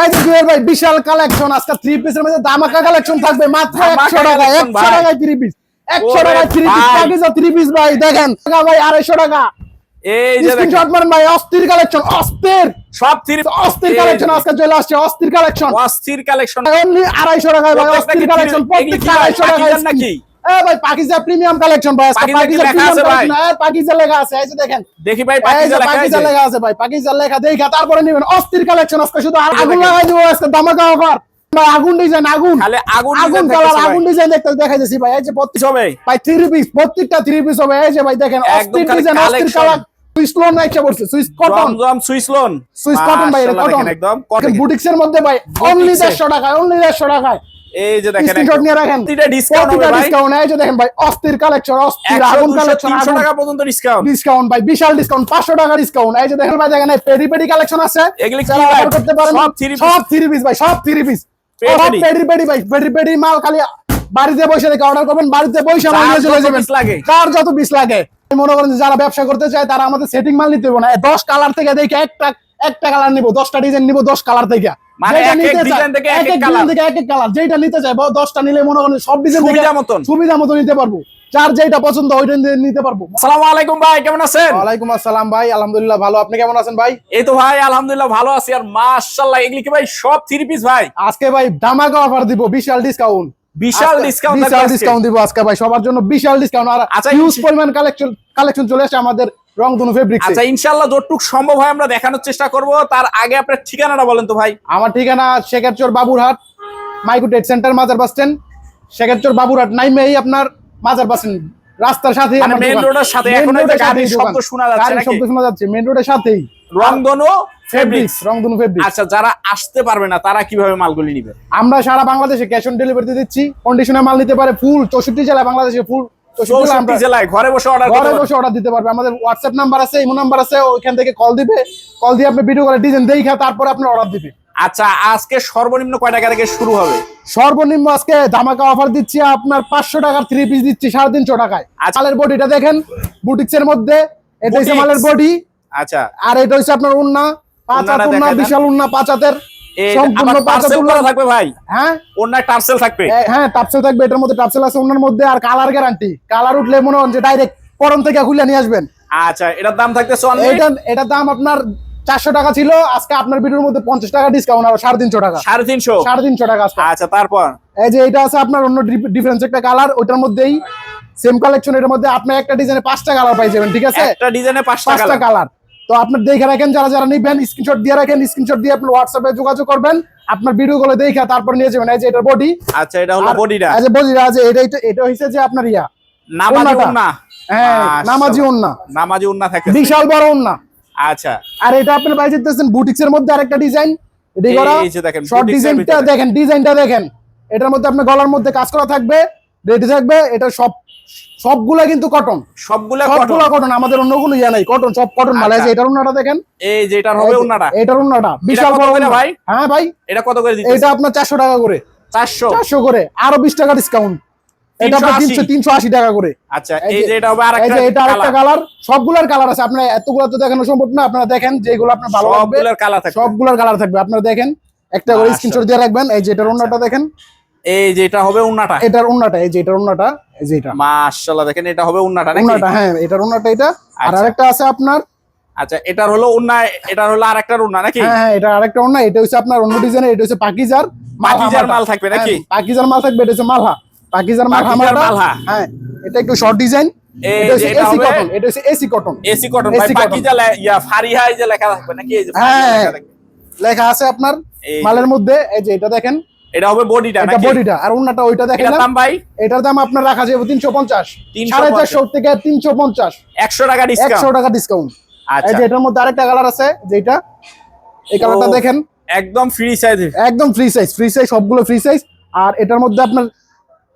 এই যে জুয়েল ভাই বিশাল কালেকশন আজকে থ্রি পিসের মধ্যে দামাকা কালেকশন থাকবে মাত্র একশো টাকা একশো টাকায় থ্রি পিস একশো টাকায় থ্রি পিস ভাই। থ্রি পিস ভাই দেখেন ভাই আড়াইশো টাকা। এই যে স্ক্রিনশট মারেন ভাই অস্থির কালেকশন অস্থির। সব থ্রি অস্থির কালেকশন আজকে চলে আসছে অস্থির কালেকশন অস্থির কালেকশন অনলি আড়াইশো টাকায় ভাই অস্থির কালেকশন প্রত্যেকটা ভাই? আড়াইশো টাকায় পাকিজার নাকি? এ ভাই পাকিজা প্রিমিয়াম কালেকশন ভাই। পাকিজা লেখা আছে প্রিমিয়াম ভাই? পাকিজা লেখা আছে এই যে দেখেন। দেখি ভাই পাকিজা লেখা পাকিজা লেখা আছে ভাই। পাকিজা লেখা দেখা তারপরে নিবেন। অস্থির কালেকশন আজকে শুধু আগুন লাগাই দিব আজকে দামাকা অফার ভাই আগুন ডিজাইন আগুন। আগুন আগুন কালার আগুন ডিজাইন দেখতে দেখাই ভাই। এই যে ভাই পিস প্রত্যেকটা পিস হবে। এই যে ভাই দেখেন একদম অস্থির খালি ডিজাইন অস্থির কালার সুইস লোন নাইচা পড়ছে Swiss cotton Zamzam Swiss lawn Swiss cotton ভাই কটন একদম দেখেন বুটিক্স এর মধ্যে ভাই অনলি Boutique-এ। 150 টাকায় অনলি 150 টাকায়। এই যে দেখেন স্ক্রিনশট নিয়ে রাখেন। প্রতিটা ডিসকাউন্ট হবে ভাই। ডিসকাউন্ট এই যে দেখেন ভাই অস্থির কালেকশন অস্থির আগুন কালেকশন 300 টাকা পর্যন্ত ডিসকাউন্ট ডিসকাউন্ট ভাই বিশাল ডিসকাউন্ট 500 টাকা ডিসকাউন্ট এই যে দেখেন ভাই দেখেন পেডি পেডি কালেকশন আছে। এগুলি কি যারা করতে পারেন সব three piece? সব থ্রি পিস ভাই সব থ্রি পিস সব পেডি পেডি ভাই পেডি পেডি মাল খালি বাড়িতে বসে দেখে অর্ডার করবেন বাড়িতে বসে মাল নিয়ে চলে যাবেন। লাগে। কার যত পিস লাগে। মনে করেন যারা ব্যবসা করতে চায় তারা আমাদের সেটিং মাল নিতে হবে না। দশ কালার থেকে দেখে একটা একটা কালার নিবো দশটা ডিজাইন নিবো দশ কালার থেকে। মানে যেটা এক এক নিতে থেকে এক এক design থেকে এক এক কালার যেটা নিতে চাই দশটা নিলে মনে করেন সব ডিজাইন সুবিধা মতন। সুবিধা মতো নিতে পারব। যার যেটা পছন্দ ওইটা নিতে পারব। আসসালামু আলাইকুম ভাই কেমন আছেন? ওয়ালাইকুম আসসালাম ভাই আলহামদুলিল্লাহ ভালো। আপনি কেমন আছেন ভাই? এই তো ভাই আলহামদুলিল্লাহ ভালো আছি। আর মাশাআল্লাহ এগুলি কি ভাই সব থ্রি পিস ভাই? আজকে ভাই ধামাকা অফার দিব বিশাল ডিসকাউন্ট বিশাল ডিসকাউন্ট বিশাল ডিসকাউন্ট দিব আজকে ভাই সবার জন্য বিশাল ডিসকাউন্ট আর আচ্ছা, হিউজ পরিমাণ কালেকশন কালেকশন চলে আসে আমাদের রংধনু ফেব্রিক্স আচ্ছা ইনশাআল্লাহ যতটুক সম্ভব হয় আমরা দেখানোর চেষ্টা করব। তার আগে আপনার ঠিকানাটা বলেন তো ভাই। আমার ঠিকানা শেখারচর বাবুরহাট মাইকো ট্রেড সেন্টার মাজার বাস স্ট্যান্ড শেখারচর বাবুরহাট নাইমেই আপনার মাজার বাস রাস্তার সাথে মানে main road এর সাথে, এখন যে গাড়ির শব্দ শোনা যাচ্ছে নাকি? শব্দ শোনা যাচ্ছে মেন রোডের সাথেই। রংধনু ফেব্রিক্স রংধনু ফেব্রিক্স আচ্ছা যারা আসতে পারবে না তারা কীভাবে মালগুলি নিবে? আমরা সারা বাংলাদেশে ক্যাশ অন ডেলিভারি দিচ্ছি। কন্ডিশনে মাল নিতে পারে ফুল চৌষট্টি জেলায় বাংলাদেশে ফুল ঘরে বসে অর্ডার ঘরে বসে অর্ডার দিতে পারবে। আমাদের হোয়াটসঅ্যাপ নাম্বার আছে ইমো নাম্বার আছে ওইখান থেকে কল দিবে। কল দিয়ে আপনি ভিডিও করে ডিজাইন দেখে তারপরে আপনি অর্ডার দিবে। আচ্ছা আজকে সর্বনিম্ন কয় টাকা থেকে শুরু হবে? সর্বনিম্ন আজকে ধামাকা অফার দিচ্ছি আপনার পাঁচশো টাকার থ্রি পিস দিচ্ছি সাড়ে তিনশো টাকায়। আচ্ছা। মালের বডিটা দেখেন বুটিক্স এর মধ্যে এটা। মালের বডি আচ্ছা। আর এটা হচ্ছে আপনার উন্না উন্না বিশাল উন্না পাঁচ হাতের এই সম্পূর্ণ আবার পাঁচ হাত পার্সেল উন্না। থাকবে ভাই? হ্যাঁ? থাকবে। হ্যাঁ টাপসেল থাকবে এটার মধ্যে টাপসেল আছে ওনার মধ্যে আর কালার গ্যারান্টি কালার উঠলে মনে হন যে ডাইরেক্ট পরন থেকে খুলে নিয়ে আসবেন। আচ্ছা এটার দাম থাকতেছে এটা এটার দাম আপনার চারশো টাকা ছিল আজকে আপনার ভিডিওর মধ্যে পঞ্চাশ টাকা ডিসকাউন্ট আর সাড়ে তিনশো টাকা। সাড়ে তিনশো? সাড়ে তিনশো টাকা আচ্ছা তারপর? এই যে এটা আছে আপনার অন্য ডিফারেন্স একটা কালার ওইটার মধ্যেই সেম কালেকশন এর মধ্যে আপনি একটা ডিজাইনে পাঁচটা কালার পাই যাবেন ঠিক আছে? একটা ডিজাইনে পাঁচটা কালার তো আপনার দেখে রাখেন যারা যারা নিবেন স্ক্রিনশট দিয়ে রাখেন স্ক্রিনশট দিয়ে আপনি হোয়াটসঅ্যাপে যোগাযোগ করবেন। আপনার ভিডিও গুলো দেখে তারপর নিয়ে যাবেন। এই যে এটার বডি আচ্ছা এটা হলো বডিটা এই যে বডিটা আছে এটা এটা- এটা হইছে যে আপনার ইয়া। নামাজি। উন্না হ্যাঁ। নামাজি ওন্না। নামাজি উন্না থাকে বিশাল বড় ওন্না। আচ্ছা। আর এটা আপনার পাই যেতেছেন বুটিক্স এর মধ্যে আরেকটা ডিজাইন এই যে দেখেন, শর্ট ডিজাইনটা। দেখেন ডিজাইনটা দেখেন। এটার মধ্যে আপনার গলার মধ্যে কাজ করা থাকবে রেডি থাকবে। এটা সব সবগুলা কিন্তু কটন সবগুলা সবগুলা কটন আমাদের অন্য কোনো ইয়া নাই। কটন সব কটন মাল। যে আচ্ছা। এটার উন্নাটা দেখেন। এই যেটার হবে উন্নাটা। এটার উন্নাটা। বিশাল বড় করে ভাই? হ্যাঁ ভাই। এটা কত করে দিতে এটা আপনার চারশো টাকা করে। চারশো? চারশো করে। আরও বিশ টাকা ডিসকাউন্ট এটা আপনার 300 380 তিনশো তিনশো আশি টাকা করে। আচ্ছা এই যে- যে এটা হবে এই যে এটা আরেকটা কালার কালার সবগুলার কালার আছে। আপনার এতগুলো তো দেখানো সম্ভব না। আপনারা দেখেন যেগুলো আপনার ভালো লাগবে। সবগুলোর কালার থাকবে। সবগুলার কালার থাকবে। আপনারা দেখেন একটা করে স্ক্রিনশট দিয়ে রাখবেন। এই যে এটার উন্নাটা দেখেন। এই যে এটা হবে উন্নাটা? এটার উন্নাটা এই যে এটার উন্নাটা এই যে এটা। মাশাআল্লাহ দেখেন এটা হবে উন্নাটা নাকি? উন্নাটা হ্যাঁ এটার উন্নাটা এটা। আর আচ্ছা। আরেকটা আছে আপনার? আচ্ছা এটার হলো উন্না এটার হলো আরেকটা উন্না নাকি? হ্যাঁ হ্যাঁ এটা আরেকটা উন্না এটা হচ্ছে আপনার অন্য ডিজাইনের এটা হচ্ছে পাকিজার পাকিজার। মাল থাকবে নাকি? হ্যাঁ, পাকিজার মাল থাকবে এটা হচ্ছে মালহা। পাকিজার মালহা মালহা। হ্যাঁ এটা একটু শর্ট ডিজাইন নাকি? হ্যাঁ লেখা আছে আপনার মালের মধ্যে এই যে এটা দেখেন এটা হবে বডিটা এটা বডিটা। আর উন্নাটা ওইটা দেখেন দাম ভাই? এটার দাম আপনার রাখা যাবে তিনশো পঞ্চাশ। 350 সাড়ে চারশো থেকে তিনশো পঞ্চাশ। 100 টাকা ডিসকাউন্ট টাকা ডিসকাউন্ট এই আচ্ছা। যে এটার মধ্যে আরেকটা কালার আছে যেটা এই কালারটা দেখেন। একদম ফ্রি সাইজ একদম ফ্রি সাইজ ফ্রি সাইজ সবগুলো ফ্রি সাইজ আর এটার মধ্যে আপনার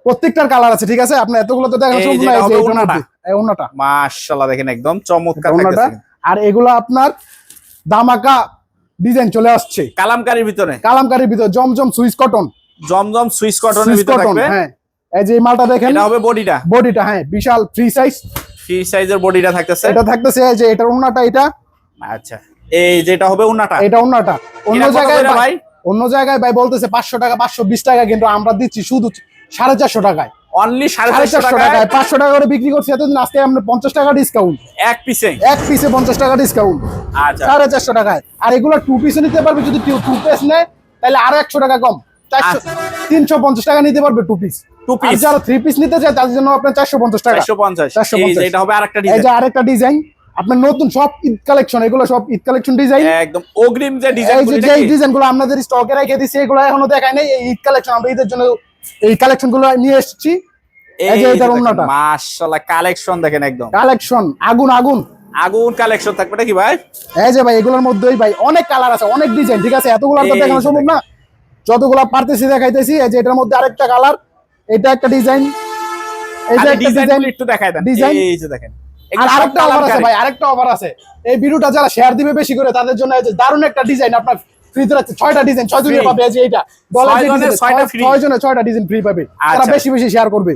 প্রত্যেকটার কালার আছে ঠিক আছে? আপনার এতগুলো তো দেখা এই সম্ভব না এই। মধ্যে, এই ওড়নাটা। মাশাআল্লাহ দেখেন একদম চমৎকার ওড়নাটা। আর এগুলো আপনার দামাকা ডিজাইন চলে আসছে। কালামকারীর ভিতরে? কালামকারীর ভিতরে Zamzam Swiss cotton. Zamzam Swiss কটনের ভিতরে থাকবে? হ্যাঁ। এই যে মালটা দেখেন। এটা হবে বডিটা? বডিটা হ্যাঁ বিশাল ফ্রি সাইজ ফ্রি সাইজের বডিটা থাকতেছে? এটা থাকতেছে এই যে এটার ওড়নাটা এটা। আচ্ছা। এই যেটা হবে উন্নাটা এটা ওড়নাটা। অন্য জায়গায় ভাই? অন্য জায়গায় ভাই বলতেছে পাঁচশো টাকা পাঁচশো বিশ টাকা কিন্তু আমরা দিচ্ছি শুধু সাড়ে চারশো টাকায়। অনলি সাড়ে চারশো টাকায় পাঁচশো টাকা করে বিক্রি করছি। এতদিন আজকে আমরা পঞ্চাশ টাকা ডিসকাউন্ট এক পিসে এক পিসে পঞ্চাশ টাকা ডিসকাউন্ট আচ্ছা। সাড়ে চারশো টাকায়। আর এগুলো টু পিসে নিতে পারবে যদি টু পিস নেয় তাহলে আরও একশো টাকা কম। চারশো আচ্ছা। তিনশো পঞ্চাশ টাকা নিতে পারবে টু পিস Two আর যারা থ্রি পিস নিতে চায় তাদের জন্য আপনার চারশো পঞ্চাশ টাকা। চারশো পঞ্চাশ। 450 এটা হবে আরেকটা ডিজাইন আরেকটা ডিজাইন আপনার নতুন সব ঈদ কালেকশন এগুলো সব ঈদ কালেকশন ডিজাইন একদম অগ্রিম যে ডিজাইন যে যে ডিজাইনগুলো আপনাদের স্টকে রেখে দিচ্ছি এগুলো এখনও দেখায় নাই। এই ঈদ কালেকশন আমরা ঈদের জন্য এই কালেকশনগুলো নিয়ে এসেছি। এই যে এটার অন্যটা। মাশাআল্লাহ কালেকশন দেখেন একদম। কালেকশন আগুন আগুন। আগুন কালেকশন থাকবে নাকি ভাই? এই যে ভাই এগুলোর মধ্যেই ভাই অনেক কালার আছে অনেক ডিজাইন ঠিক আছে? এতগুলো তো দেখানো সম্ভব না। যতগুলো পারতেছি দেখাইতেছি এই যে এটার মধ্যে আরেকটা কালার এটা একটা ডিজাইন এই যে একটা ডিজাইন একটু দেখায় দেন। এই যে দেখেন আর আরেকটা অফার আছে ভাই আরেকটা অফার আছে। এই ভিডিওটা যারা শেয়ার দিবে বেশি করে তাদের জন্য এই যে দারুণ একটা ডিজাইন আপনার ফ্রিতে রাখছে ছয়টা ডিজাইন ছয় জনের পাবে এই যে এইটা। ডলার ছয় জনের ছয়টা free। ছয় জনের ছয়টা ডিজাইন ফ্রি পাবে। তারা। বেশি বেশি শেয়ার করবে।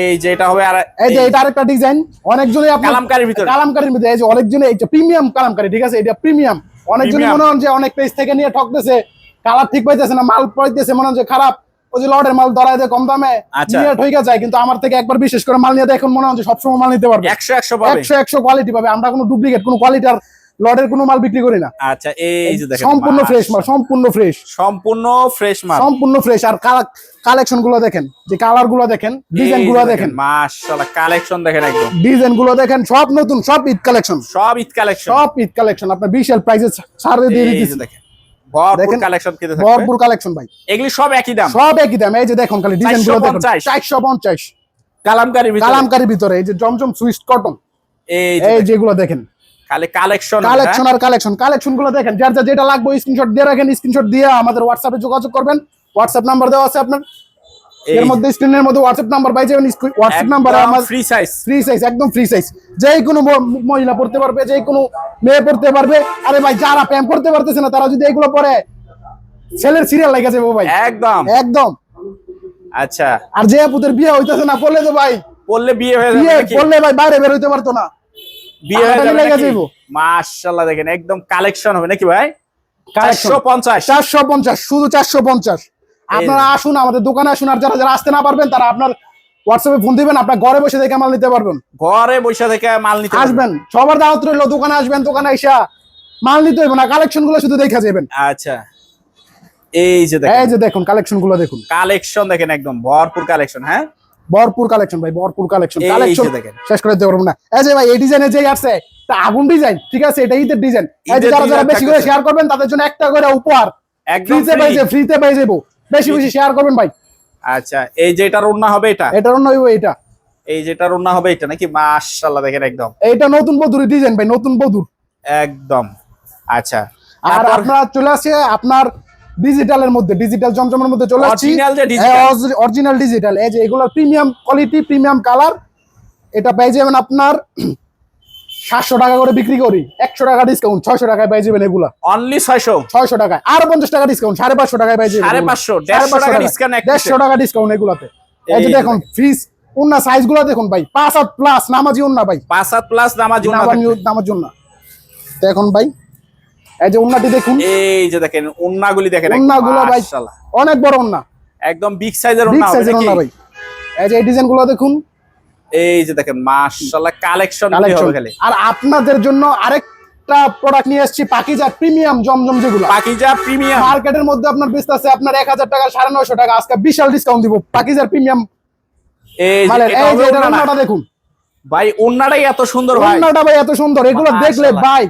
এই যে এটা হবে আর এই যে এটা আরেকটা ডিজাইন অনেকজনই আপনার কালামকারীর ভিতরে। কালামকারীর ভিতরে। এই যে অনেকজনে এই প্রিমিয়াম কালামকারী ঠিক আছে? এটা প্রিমিয়াম অনেকজনই মনে হন যে অনেক পেজ থেকে নিয়ে ঠকতেছে। কালার ঠিক পাইতেছে না মাল পাইতেছে মনে যে খারাপ। ওই যে লটের মাল ধরায় দেয় কম দামে। আচ্ছা। নিয়ে ঠইকা যায়। কিন্তু আমার থেকে একবার বিশেষ করে মাল নিয়ে এখন মনে হচ্ছে সবসময় মাল নিতে পারবে। একশো একশো একশো একশো কোয়ালিটি পাবে। আমরা কোনো ডুপ্লিকেট কোনো কোয়ালিটি আর লটের কোনো মাল বিক্রি করি না। আচ্ছা এই যে দেখেন সম্পূর্ণ ফ্রেশ মাল সম্পূর্ণ ফ্রেশ সম্পূর্ণ ফ্রেশ মাল। সম্পূর্ণ ফ্রেশ আর কালেকশনগুলো দেখেন যে কালারগুলো দেখেন ডিজাইনগুলো দেখেন মাশাআল্লাহ কালেকশন দেখেন একদম। ডিজাইনগুলো দেখেন সব নতুন সব ঈদ কালেকশন সব ঈদ কালেকশন সব ঈদ কালেকশন আপনার বিশাল প্রাইসে ছাড়ে দিয়ে দিতেছি। দেখেন ভরপুর দেখেন, কালেকশন কিতে থাকবে। ভরপুর কালেকশন ভাই। এগুলি সব একই দাম। সব একই দাম। এই যে দেখুন খালি ডিজাইনগুলো দেখুন। 450 চারশো পঞ্চাশ। কালামকারীর ভিতরে। এই যে জমজম সুইস্ট কটন এই যেগুলো দেখেন। খালি কালেকশন কালেকশন আর কালেকশন কালেকশনগুলো দেখেন যার যার যেটা লাগবে স্ক্রিনশট দিয়ে রাখেন স্ক্রিনশট দিয়ে আমাদের হোয়াটসঅ্যাপে যোগাযোগ করবেন। হোয়াটসঅ্যাপ নাম্বার দেওয়া আছে আপনার। এর মধ্যে স্ক্রিনের মধ্যে হোয়াটসঅ্যাপ নাম্বার পাই যাবেন হোয়াটসঅ্যাপ নাম্বার আমার ফ্রি সাইজ ফ্রি সাইজ একদম ফ্রি সাইজ যে কোনো মহিলা পড়তে পারবে যে কোনো মেয়ে পড়তে পারবে। আরে ভাই যারা প্যাম করতে পারতেছে না তারা যদি এগুলো পরে ছেলের সিরিয়াল লেগে যাবে ভাই। একদম। একদম। আচ্ছা। আর যে আপুদের বিয়ে হইতেছে না পড়লে তো ভাই বললে বিয়ে হয়ে যাবে? পড়লে ভাই বাইরে বের হইতে পারতো না। মাশাআল্লাহ দেখেন একদম কালেকশন হবে নাকি ভাই? Collection। 450 চারশো পঞ্চাশ শুধু চারশো পঞ্চাশ। আপনারা আসুন আমাদের দোকানে আসুন আর যারা যারা আসতে না পারবেন তারা আপনার হোয়াটসঅ্যাপে ফোন দিবেন আপনার ঘরে বসে দেখে মাল নিতে পারবেন। ঘরে বসে থেকে মাল নিতে আসবেন সবার দাওয়াত রইল দোকানে আসবেন দোকানে আইসা মাল নিতে হইবে না কালেকশনগুলো শুধু দেখা যাবেন। আচ্ছা। এই যে এই যে দেখুন কালেকশনগুলো দেখুন। কালেকশন দেখেন একদম ভরপুর কালেকশন হ্যাঁ? ভরপুর কালেকশন ভাই ভরপুর কালেকশন কালেকশন দেখেন। শেষ করে দিতে পারব না। এই যে ভাই এই ডিজাইনে যে আসছে তা আগুন ডিজাইন ঠিক আছে? এটা ঈদের ডিজাইন এই যে যারা যারা বেশি করে শেয়ার করবেন তাদের জন্য একটা করে উপহার। একদম ফ্রিতে। পাই যাবে ফ্রিতে পাই যাব বেশি বেশি শেয়ার করবেন ভাই। আচ্ছা এই যে এটা রান্না হবে এটা? এটা অন্য হইবো এটা এই যেটা রান্না হবে এটা নাকি? মাশাআল্লাহ দেখেন একদম। এইটা নতুন বধুর ডিজাইন ভাই নতুন বধুর একদম। আচ্ছা। আর আপনার চলে আসছে আপনার ডিজিটালের মধ্যে ডিজিটাল জমজমের মধ্যে চলে আসছি। Original যে digital। অরিজিনাল ডিজিটাল এই যে এগুলো প্রিমিয়াম কোয়ালিটি প্রিমিয়াম কালার এটা পেয়ে যাবেন আপনার সাতশো টাকা করে বিক্রি করি। একশো টাকা ডিসকাউন্ট ছয়শো টাকায় পেয়ে যাবেন এগুলা। অনলি 600 ছয়শো টাকায়। আর পঞ্চাশ টাকা ডিসকাউন্ট সাড়ে পাঁচশো টাকায় পেয়ে যাবেন দেড়শো টাকা ডিসকাউন্ট এগুলাতে। এই যে দেখুন ফ্রিজ উন্না সাইজগুলো দেখুন ভাই। পাঁচ হাত প্লাস নামাজি উন্না ভাই। পাঁচ হাত প্লাস নামাজ নামাজ উন্না দেখুন ভাই। এই যে উন্নাটি দেখুন। এই যে দেখেন উন্নাগুলি দেখেন উন্নাগুলো ভাই। অনেক বড় উন্না। একদম বিগ সাইজের হবে নাকি? ভাই। এই যে এই ডিজাইনগুলো দেখুন। এই যে দেখেন মাশাআল্লাহ কালেকশন হবে খালি। আর আপনাদের জন্য আরেকটা প্রোডাক্ট নিয়ে এসেছি পাকিজা প্রিমিয়াম জমজম যেগুলো। পাকিজা প্রিমিয়াম মার্কেটের মধ্যে আপনার বেচতে আছে আপনার এক হাজার টাকা সাড়ে নয়শো টাকা। আজকে বিশাল ডিসকাউন্ট দিব পাকিজার প্রিমিয়াম এই যে এটা দেখুন। ভাই এত সুন্দর ভাই। এত সুন্দর। এগুলো দেখলে ভাই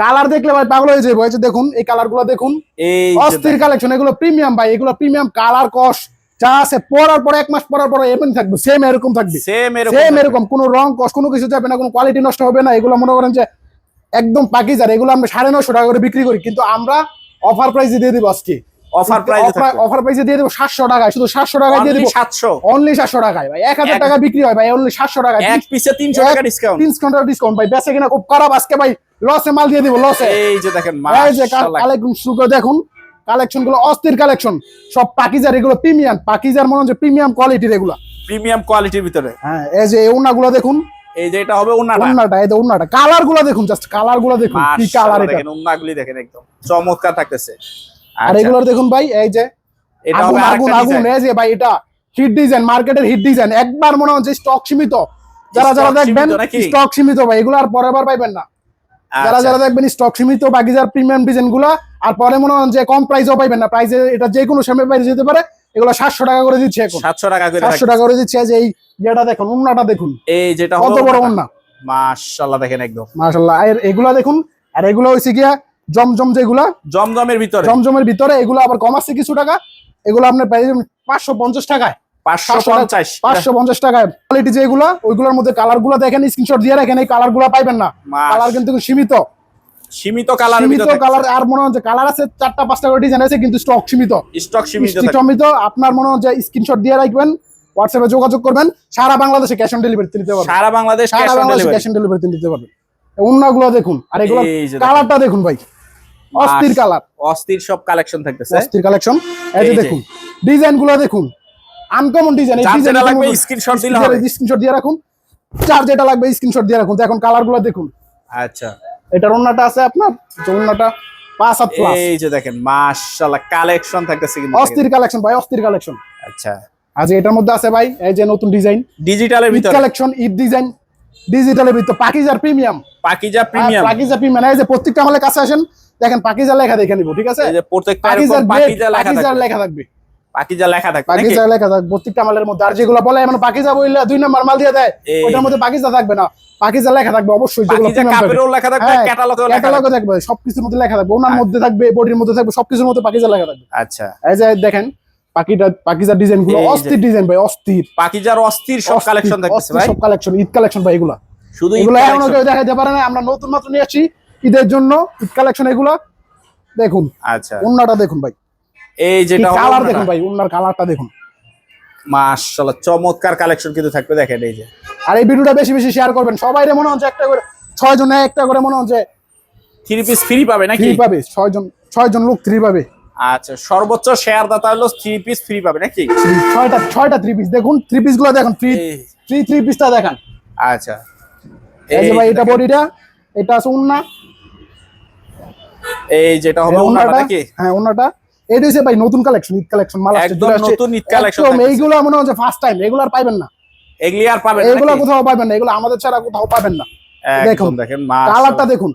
কালার দেখলে ভাই পাগল হয়ে যাবে এই দেখুন এই কালারগুলো দেখুন। এই অস্থির কালেকশন এগুলো প্রিমিয়াম ভাই এগুলো প্রিমিয়াম কালার কস যা আছে পরার পরে এক মাস পরার পর এমন থাকবে সেম এরকম থাকবে। সেম এরকম সেম এরকম কোনো রং কস কোনো কিছু যাবে না কোনো কোয়ালিটি নষ্ট হবে না। এগুলো মনে করেন যে একদম পাকিজার এগুলো আমরা সাড়ে নশো টাকা করে বিক্রি করি কিন্তু আমরা অফার প্রাইসে দিয়ে দিব আজকে। অফার প্রাইসে অফার প্রাইসে দিয়ে দেবো সাতশো টাকায় শুধু সাতশো টাকায় দিয়ে দিব। 700 অনলি সাতশো টাকায় ভাই। এক হাজার টাকা বিক্রি হয় ভাই অনলি সাতশো টাকায়। এক পিসে 300 টাকা ডিসকাউন্ট তিন ঘণ্টার ডিসকাউন্ট ভাই। বেচে কিনা খুব খারাপ আজকে ভাই। লসে মাল দিয়ে দিব লসে এই যে দেখেন এই যে কালেকশন শুরু করে দেখুন। কালেকশনগুলো অস্থির কালেকশন সব পাকিজার এগুলো প্রিমিয়াম পাকিজার মনে হচ্ছে প্রিমিয়াম কোয়ালিটির এগুলো। প্রিমিয়াম কোয়ালিটির ভিতরে। হ্যাঁ এই যে উন্না গুলো দেখুন। এই যে এটা হবে উন্নাটা। উন্নাটা এই যে কালারগুলো দেখুন জাস্ট কালারগুলো দেখুন। কি কালার এটা। দেখেন উন্নাগুলি দেখেন একদম। চমৎকার থাকতেছে। আর আচ্ছা, এগুলোর দেখুন ভাই এই যে এটা আগুন হবে আগুন আগুন এই যে ভাই এটা হিট ডিজাইন মার্কেটের হিট ডিজাইন একবার মনে হচ্ছে স্টক সীমিত। যারা যারা দেখবেন স্টক সীমিত ভাই এগুলো আর পরের বার পাইবেন না। যারা আচ্ছা, যারা দেখবেন স্টক সীমিত বাগিজার প্রিমিয়াম ডিজাইনগুলা আর পরে মনে হয় যে কম প্রাইসও পাইবেন না। প্রাইসে এটা যে কোনো সময় বাইরে যেতে পারে এগুলো সাতশো টাকা করে দিচ্ছে এখন। 700 টাকা করে সাতশো। টাকা করে দিচ্ছে যে এই যেটা দেখুন উন্নাটা দেখুন। এই যেটা কত বড় ওনাটা। উন্না। মাশাআল্লাহ দেখেন একদম। মাশাল্লাহ আর এগুলা দেখুন আর এগুলো হচ্ছে গিয়া জমজম যেগুলা জমজমের ভিতরে। জমজমের ভিতরে এগুলো আবার কম আছে কিছু টাকা এগুলো আপনার প্রাইস পাঁচশো পঞ্চাশ টাকায়। পাঁচশো পঞ্চাশ। টাকায়। কোয়ালিটি যেগুলা ওইগুলোর মধ্যে কালারগুলো দেখেন স্ক্রিনশট দিয়ে রাখেন এই কালারগুলা পাইবেন না। কালার কিন্তু সীমিত। সীমিত কালার সীমিত কালার আর মনে হচ্ছে কালার আছে চারটা পাঁচটা করে ডিজাইন আছে কিন্তু স্টক সীমিত। স্টক সীমিত আপনার মনে হচ্ছে স্ক্রিনশট দিয়ে রাখবেন হোয়াটসঅ্যাপে যোগাযোগ করবেন সারা বাংলাদেশে ক্যাশ অন ডেলিভারি নিতে পারবেন। সারা বাংলাদেশ ক্যাশ সারা অন বাংলাদেশে ডেলিভারি ক্যাশ অন ডেলিভারি নিতে পারবেন। অন্যগুলো দেখুন আর এগুলো। কালারটা দেখুন ভাই। অস্থির কালার। অস্থির সব কালেকশন থাকতেছে। অস্থির কালেকশন। এই যে দেখুন ডিজাইনগুলো দেখুন। আনকমন ডিজাইন এই ডিজাইন লাগবে স্ক্রিনশট দিলে হবে। স্ক্রিনশট দিয়ে রাখুন। যার যেটা লাগবে স্ক্রিনশট দিয়ে রাখুন। এখন কালারগুলো দেখুন। আচ্ছা। এটার অন্যটা আছে আপনার অন্যটা পাঁচ হাত প্লাস এই যে দেখেন মাশাআল্লাহ কালেকশন থাকতেছে কিন্তু অস্থির কালেকশন ভাই অস্থির কালেকশন। আচ্ছা। আজ এটার মধ্যে আছে ভাই এই যে নতুন ডিজাইন। ডিজিটালের ভিতরে। কালেকশন ঈদ ডিজাইন ডিজিটালের ভিতরে। পাকিজার premium. Pakiza premium. Pakiza premium. এই যে প্রত্যেকটা আমাদের কাছে আসেন দেখেন পাকিজা লেখা দেখে নিব ঠিক আছে? এই যে প্রত্যেকটা পাকিজার এরকম গ্রেড পাকিজা লেখা থাকবে। পাকিজা লেখা থাকবে পাকিজা লেখা থাকবে প্রত্যেকটা মালের মধ্যে। আর যেগুলো বলে এমন পাকিজা বললে দুই নম্বর মাল দিয়ে দেয় এই মধ্যে পাকিজা থাকবে না। পাকিজা লেখা থাকবে অবশ্যই যেগুলো পাকিজা premium থাকবে। কাপড়েও লেখা থাকবে ক্যাটালগেও লেখা থাকবে। সবকিছুর মধ্যে লেখা থাকবে। ওনার আচ্ছা। মধ্যে থাকবে বডির মধ্যে থাকবে সবকিছুর মধ্যে পাকিজা লেখা থাকবে। আচ্ছা। এই যে দেখেন পাকিটা ডিজাইনগুলো অস্থির ডিজাইন ভাই অস্থির। পাকিজার অস্থির সব কালেকশন থাকতেছে ভাই। সব কালেকশন ঈদ কালেকশন ভাই এগুলা। শুধু এগুলো এখনও কেউ পারে না আমরা নতুন মাত্র নিয়ে আসছি। ঈদের জন্য ঈদ কালেকশন এগুলো দেখুন। আচ্ছা। উন্নাটা দেখুন ভাই। এই যেটা কালার দেখুন ভাই উন্নার কালারটা দেখুন। মাশাআল্লাহ চমৎকার কালেকশন কিন্তু থাকবে দেখেন এই যে। আর এই ভিডিওটা বেশি বেশি শেয়ার করবেন। সবাই মনে হচ্ছে একটা করে ছয় জনে একটা করে মনে হচ্ছে থ্রি পিস ফ্রি পাবে নাকি? থ্রি পাবে। ছয় জন ছয় জন লোক থ্রি পাবে। আচ্ছা সর্বোচ্চ শেয়ার দাতা হলো থ্রি পিস ফ্রি পাবে নাকি? ছয়টা ছয়টা থ্রি পিস দেখুন থ্রি পিসগুলো দেখুন থ্রি থ্রি থ্রি পিসটা দেখান। আচ্ছা। এই যে ভাই এটা বডিটা এটা আছে উন্না। এই যেটা হবে ওনাটা নাকি? হ্যাঁ উন্নাটা এটা হচ্ছে ভাই নতুন কালেকশন ঈদ কালেকশন মাল একদম নতুন ঈদ থাকতেছে। এইগুলো মনে হচ্ছে ফার্স্ট টাইম এগুলো আর পাইবেন না। এগুলি আর পাবেন এগুলো কোথাও পাবেন না এগুলো আমাদের ছাড়া কোথাও পাবেন না। দেখুন। দেখেন কালারটা দেখুন।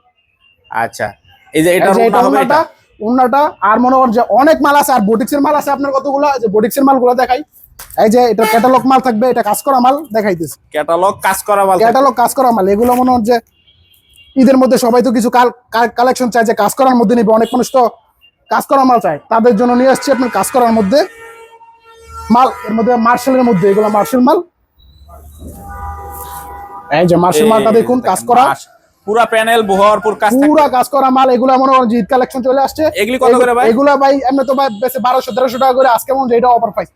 আচ্ছা এই যে এটা হবে এটা? উন্নাটা আর মনে করেন যে অনেক মাল আছে আর বোটিক্সের মাল আছে আপনার কতগুলো? যে বোটিক্সের মালগুলো দেখাই। এই যে এটা ক্যাটালগ মাল থাকবে এটা কাজ করা মাল দেখাইতেছে। ক্যাটালগ কাজ করা মাল ক্যাটালগ কাজ করা মাল এগুলো মনে হচ্ছে ঈদের মধ্যে সবাই তো কিছু কালেকশন চায় যে কাজ করার মধ্যে নিবে। অনেক মানুষ তো কাজ করা মাল চায়। তাদের জন্য নিয়ে আসছি আপনার কাজ করার মধ্যে। মাল এর মধ্যে মার্শালের মধ্যে এগুলো মার্শাল মাল। এই যে মার্শাল মালটা দেখুন কাজ করা। পুরা প্যানেল ভরপুর কাজ পুরা কাজ করা মাল এগুলো মনে করেন কালেকশন চলে আসছে। এগুলি কত করে ভাই? এগুলা ভাই এমনি তো ভাই বেশি বারোশো তেরোশো টাকা করে। আজকে মনে হয় এটা অফার প্রাইস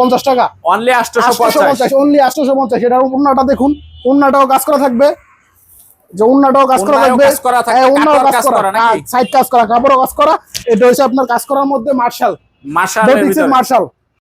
পঞ্চাশ টাকা। অনলি 850 আটশোশো পঞ্চাশ অনলি আটশোশো পঞ্চাশ। এটার উন্নাটা দেখুন উন্নাটাও কাজ করা থাকবে। যে উন্নাটাও কাজ করা থাকবে কাজ করা থাকবে, হ্যাঁ, উন্নাও কাজ করা? সাইড কাজ করা কাপড়ও কাজ করা। এটা হচ্ছে আপনার কাজ করার মধ্যে মার্শাল মার্শাল মার্শাল